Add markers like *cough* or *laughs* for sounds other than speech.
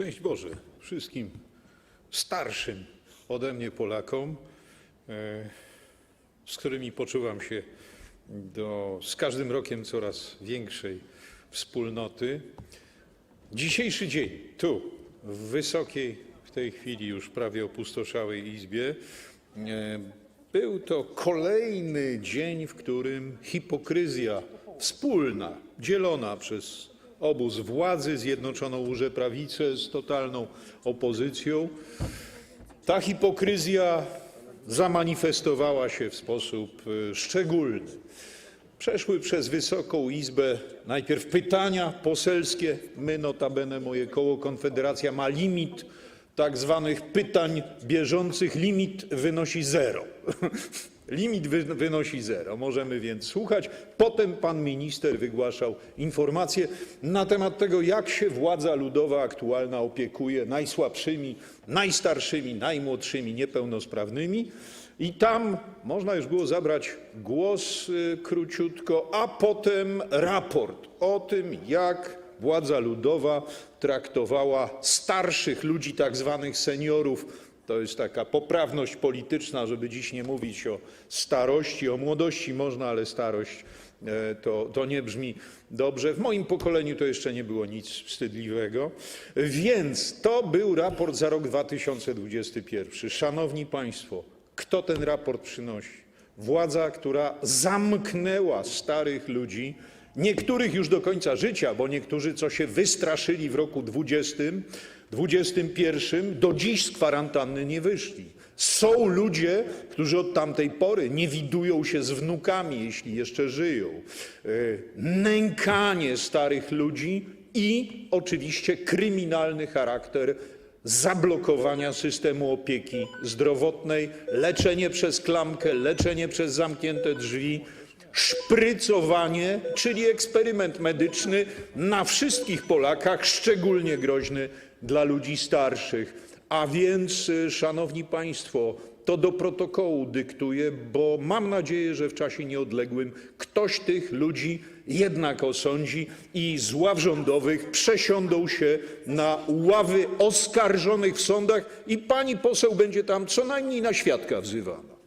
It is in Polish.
Szczęść Boże wszystkim starszym ode mnie Polakom, e, z którymi poczuwam się do, z każdym rokiem coraz większej wspólnoty. Dzisiejszy dzień tu, w wysokiej, w tej chwili już prawie opustoszałej Izbie, e, był to kolejny dzień, w którym hipokryzja wspólna, dzielona przez obóz władzy, Zjednoczoną Łże Prawicę z totalną opozycją, ta hipokryzja zamanifestowała się w sposób e, szczególny. Przeszły przez Wysoką Izbę najpierw pytania poselskie. My, notabene, moje koło Konfederacja ma limit tak zwanych pytań bieżących. Limit wynosi zero. *laughs* Limit wy, wynosi zero. Możemy więc słuchać. Potem pan minister wygłaszał informacje na temat tego, jak się władza ludowa aktualna opiekuje najsłabszymi, najstarszymi, najmłodszymi, niepełnosprawnymi. I tam można już było zabrać głos y, króciutko, a potem raport o tym, jak władza ludowa traktowała starszych ludzi, tak zwanych seniorów. To jest taka poprawność polityczna, żeby dziś nie mówić o starości, o młodości można, ale starość e, to, to nie brzmi dobrze. W moim pokoleniu to jeszcze nie było nic wstydliwego. Więc to był raport za rok 2021. Szanowni Państwo, kto ten raport przynosi? Władza, która zamknęła starych ludzi, niektórych już do końca życia, bo niektórzy, co się wystraszyli w roku 20, 21, do dziś z kwarantanny nie wyszli. Są ludzie, którzy od tamtej pory nie widują się z wnukami, jeśli jeszcze żyją. E, Nękanie starych ludzi i oczywiście kryminalny charakter zablokowania systemu opieki zdrowotnej, leczenie przez klamkę, leczenie przez zamknięte drzwi, szprycowanie, czyli eksperyment medyczny na wszystkich Polakach, szczególnie groźny dla ludzi starszych. A więc, szanowni państwo, to do protokołu dyktuję, bo mam nadzieję, że w czasie nieodległym ktoś tych ludzi jednak osądzi i z ław rządowych przesiądą się na ławy oskarżonych w sądach i pani poseł będzie tam co najmniej na świadka wzywana.